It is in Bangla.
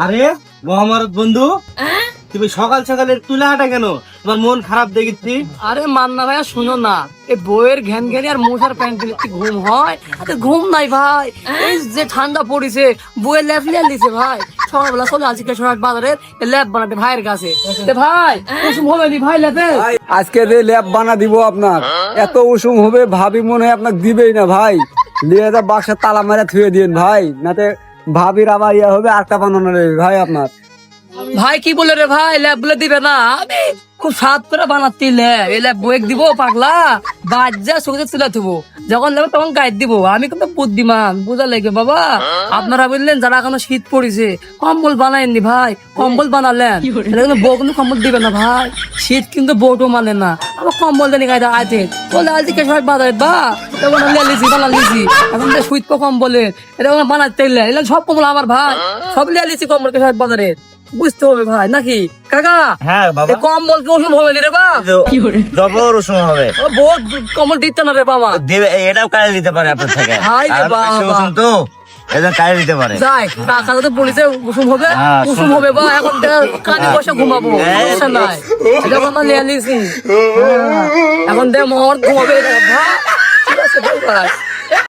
আরে মহামারত বন্ধু তুমি সকাল সকালের তুলে হাঁটা কেন? তোমার মন খারাপ দেখেছি। আরে মান্না ভাইয়া শুনো না। এই বইয়ের ঘ্যান ঘ্যানি আর মশার প্যান্ট দিলে কি ঘুম হয়? আরে ঘুম নাই ভাই। এই যে ঠান্ডা পড়েছে বইয়ের ল্যাপ লিয়ে দিছে ভাই। সকালবেলা চলে আসি কেশরহাট বাজারের ল্যাপ বানাতে ভাইয়ের কাছে। ভাই কুসুম হবে নি ভাই ল্যাপে? আজকে যে ল্যাব বানা দিব আপনার এত উষুম হবে ভাবি মনে হয় আপনাকে দিবেই না ভাই। লিয়ে বাক্সের তালা মারা থুয়ে দিন ভাই নাতে ভাবির আবার ইয়ে হবে আটটা বানানো ভাই আপনার। ভাই, কি বলে রে ভাই? ল্যাব বলে দিবে না। আমি খুব স্বাদ করে বানাতে ল্যাব এই ল্যাব বইক দিব পাগলা বাজ্যা সুখে তুলে থবো। যখন নেবে তখন গাইড দিব। আমি কিন্তু বুদ্ধিমান বুঝা লাগে বাবা। আপনারা বললেন যারা এখনও শীত পড়েছে কম্বল বানাইনি ভাই কম্বল বানালেন। বউ কিন্তু কম্বল দিবে না ভাই। শীত কিন্তু বউটো মানে না। আবার কম্বল জানি গাইতে আইতে। বলে আজকে কেশর বাজারে বা। তখন লিছি বানা লিছি এখন যে সুইট কম্বলের এটা বানাতে এলেন সব কম্বল আমার ভাই। সব লিয়ে লিছি কম্বল কেশর বাজারে। বুঝতে হবে ভাই নাকি? কাকা হ্যাঁ বাবা। কম্বল কি ওষুধ হবে রে বা জবর সময় হবে। ও বহুত কম্বল দিতে না রে বাবা। দেবে এটাও কাজে দিতে পারে আপনার থেকে। হাই রে বাবা। তো এটা কাজে দিতে পারে। যাই টাকা তো পুলিশে কুসুম হবে হ্যাঁ, কুসুম হবে বা এখন কানে বসে ঘুমাবো সমস্যা নাই। এটা আমরা লিয়ে লিছি হ্যাঁ, এখন দে মোহর ঘুমাবে। ভাই ঠিক আছে ভাই